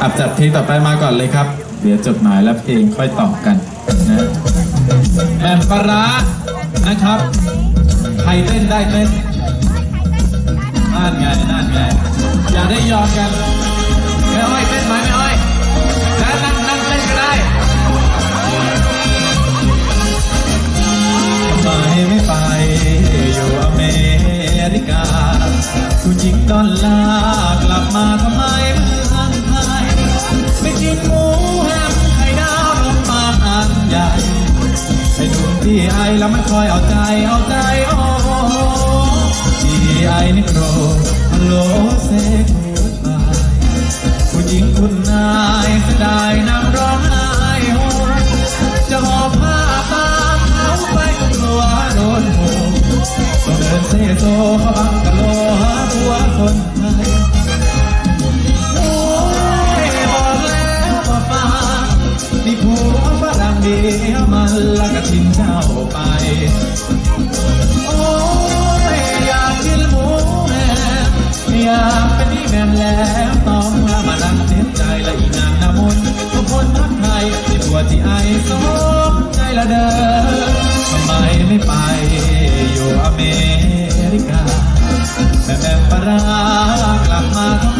อับจัดเพลงต่อไปมาก่อนเลยครับ เดี๋ยวจดหมายและเพลงค่อยตอบกันนะแหม่มปรานะครับ ใครเต้นได้เต้นนั่นไงนั่นไงอย่าได้ยอมกันไม่อ้อยเต้นไหมไม่อ้อยนั่งนั่งนั่งเต้นก็ได้ทำไมไม่ไปอยู่อเมริกาผู้หญิงดอลลา ไอแล้วมันคอยเอาใจเอาใจโอ้โหที่ไอนิโครฮัลโหลเซกูดบายผู้หญิงคุณนายเสียดายนางร้องไห้โฮจะหอบผ้าตามเขาไปก็กลัวโดนโหต้องเดินเซโซเข้าบังกะโลหาผัวคน มันละก็ทิ้งเจ้าไป โอ้ยอยากกินหมูแม่อยากเป็นนี่แม่แล้วต้องมามานั่งเจ็บใจละอีนางนามนทุกคนทักไทยที่ตัวที่ไอสมใจละเด้อทำไมไม่ไปอยู่อเมริกาแม่แม่ปลาร้ากลับมาทำ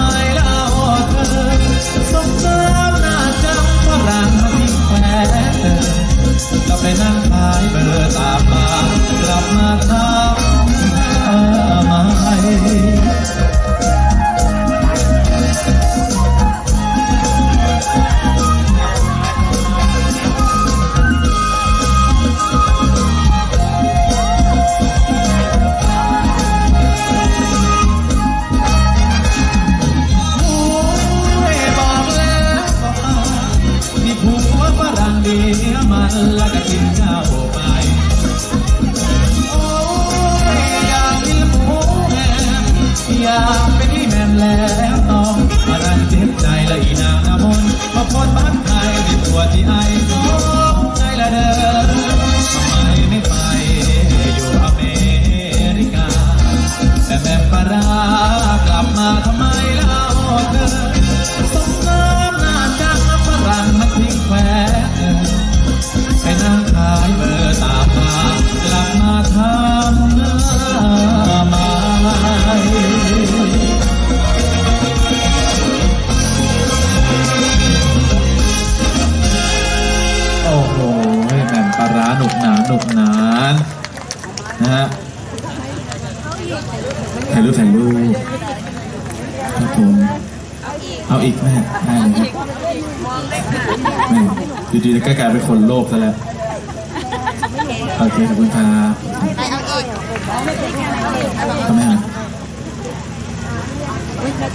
เราไปนั่งขายเบอร์ตามมา ยวมัน นะฮะถ่ายรูปถ่ายรูปครับผมเอาอีกแม่ได้เลยครับแม่อยู่ดีๆก็กลายเป็นคนโลภซะแล้วโอเคขอบคุณครับทำไมฮะ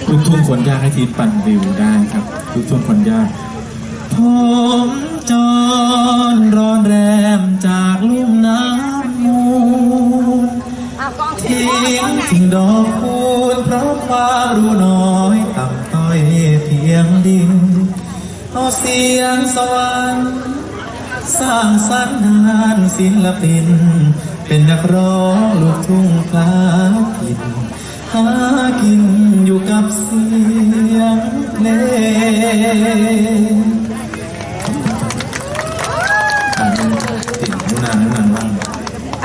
ลูกทุ่งคนยากให้ทีปั่นวิวได้ครับลูกทุ่งคนยากผมจอนร้อนแรมจากลุ่ม ยงทิ้งดอกคูณเพราะความรู้น้อยต่ำต้อยเพียงดินเอาเสียงสวรรค์สร้างสรรค์งานศิลปิน เป็นนักร้องลูกทุ่งคลากินหากินอยู่กับเสียงเพลงอ่าติดนุนานนุนานว่าง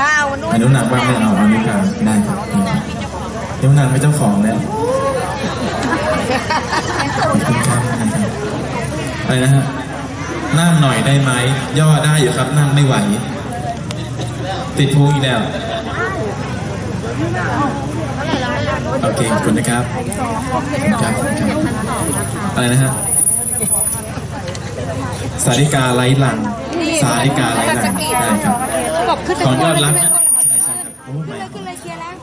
อ้าวนู่นอนุนักบ้างไม่เอาอนุการได้ครับอ นุนักเป็นเจ้าของแล้วขอบคุณครับอะไรนะฮะนั่งหน่อยได้ไหม ย่อได้อยู่ครับ นั่งไม่ไหว ติดพุงอีกแล้วโอเคขอบคุณนะครับครับครับอะไรนะฮะสาริกาไร้หลัง สาริกาไร้หลังได้ครับบอกขึ้นไปของยอดรักขึ้นนะใช่ใช่ครับโอ้ไม่เลยขึ้นเลยเคลียร์แล้ว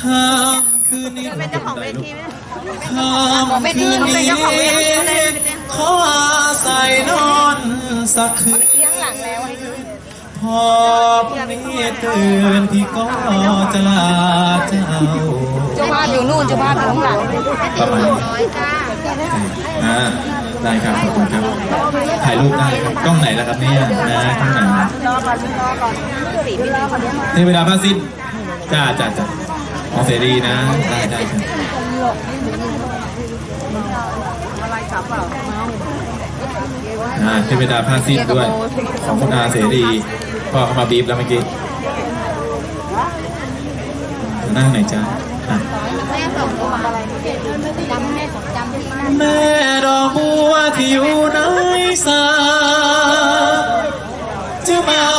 ข้ามคืนนี้เป็นเจ้าของเวทีไหมข้ามของเวทีคืนเขาเป็นนี้เจ้าของเวทีเลยขออาศัยนอนสักคืนเลี้ยงหลังแล้วไอ้คือพอพรุ่งนี้ตื่นพี่ก็จะลาเจ้าเจ้าภาพอยู่นู่นเจ้าภาพอยู่ข้างหลังประมาณนี้อ่าได้ครับขอบคุณครับถ่ายรูปได้ครับกล้องไหนแล้วครับเนี่ยนะกล้องไหนรอก่อนรอก่อนสี่พี่รอก่อนในเวลาพาซิดจ้าจ้าจ้า เอาเสรีนะ ได้ได้ครับอ่าเทวดาผ้าสิ้นด้วย ของคุณอาเสรีก็เอามาบีบแล้วเมื่อกี้นั่งไหนจ้าอะแม่ส่งตัวอะไรจำแม่ส่งจำที่นั่นแม่ดอกบัวที่อยู่ในสาจะบา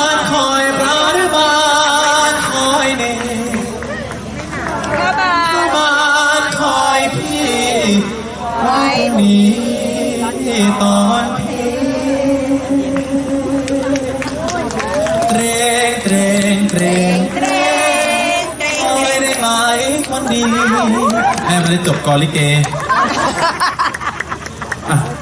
นี้ตอนพี่เตรงเตรงเตรงเกรงเกรงคอยได้ไหมคนดีแม่ไม่ได้จบกอลิเก